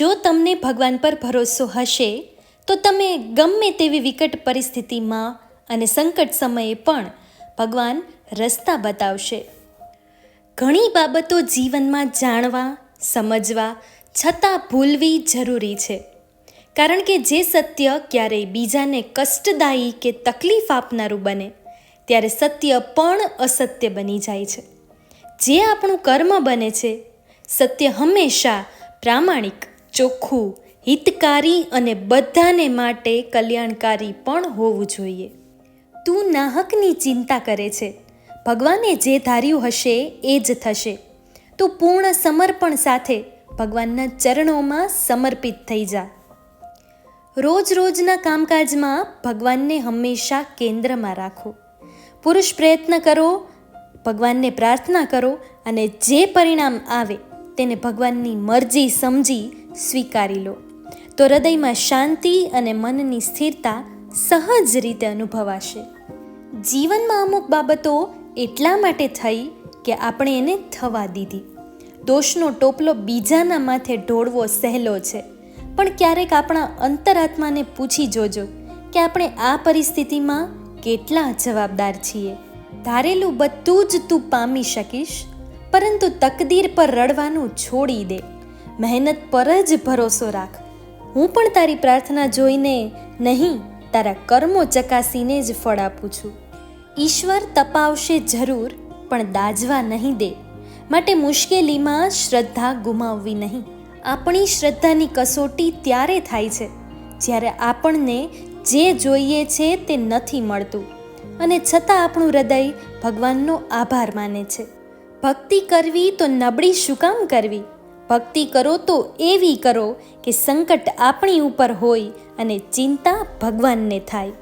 જો તમને ભગવાન પર ભરોસો હશે, તો તમે ગમે તેવી વિકટ પરિસ્થિતિમાં અને સંકટ સમયે પણ ભગવાન રસ્તા બતાવશે. ઘણી બાબતો જીવનમાં જાણવા, સમજવા છતાં ભૂલવી જરૂરી છે. કારણ કે જે સત્ય ક્યારેય બીજાને કષ્ટદાયી કે તકલીફ આપનારું બને, ત્યારે સત્ય પણ અસત્ય બની જાય છે. જે આપણું કર્મ બને છે, સત્ય હંમેશા પ્રામાણિક ચોખ્ખું, હિતકારી અને બધાને માટે કલ્યાણકારી પણ હોવું જોઈએ. તું નાહકની ચિંતા કરે છે. ભગવાને જે ધાર્યું હશે એ જ થશે. તું પૂર્ણ સમર્પણ સાથે ભગવાનના ચરણોમાં સમર્પિત થઈ જા. રોજ રોજના કામકાજમાં ભગવાનને હંમેશા કેન્દ્રમાં રાખો. પુરુષ પ્રયત્ન કરો, ભગવાનને પ્રાર્થના કરો અને જે પરિણામ આવે તેને ભગવાનની મરજી સમજી સ્વીકારી લો. તો હૃદયમાં શાંતિ અને મનની સ્થિરતા સહજ રીતે અનુભવાશે. જીવનમાં અમુક બાબતો એટલા માટે થઈ કે આપણે એને થવા દીધી. દોષનો ટોપલો બીજાના માથે ઢોળવો સહેલો છે. પણ ક્યારેક આપણા અંતરાત્માને પૂછી જોજો કે આપણે આ પરિસ્થિતિમાં કેટલા જવાબદાર છીએ. ધારેલું બધું જ તું પામી શકીશ, પરંતુ તકદીર પર રડવાનું છોડી દે. મહેનત પર જ ભરોસો રાખ. હું પણ તારી પ્રાર્થના જોઈને નહીં, તારા કર્મો ચકાસીને જ ફળ આપું છું. ઈશ્વર તપાવશે જરૂર, પણ દાજવા નહીં દે. માટે મુશ્કેલીમાં શ્રદ્ધા ગુમાવવી નહીં. આપણી શ્રદ્ધાની કસોટી ત્યારે થાય છે, જ્યારે આપણને જે જોઈએ છે તે નથી મળતું. અને છતાં આપણું હૃદય ભગવાનનો આભાર માને છે. ભક્તિ કરવી તો નબળી શું કામ કરવી? ભક્તિ કરો તો એવી કરો કે સંકટ આપણી ઉપર હોય અને ચિંતા ભગવાનને થાય.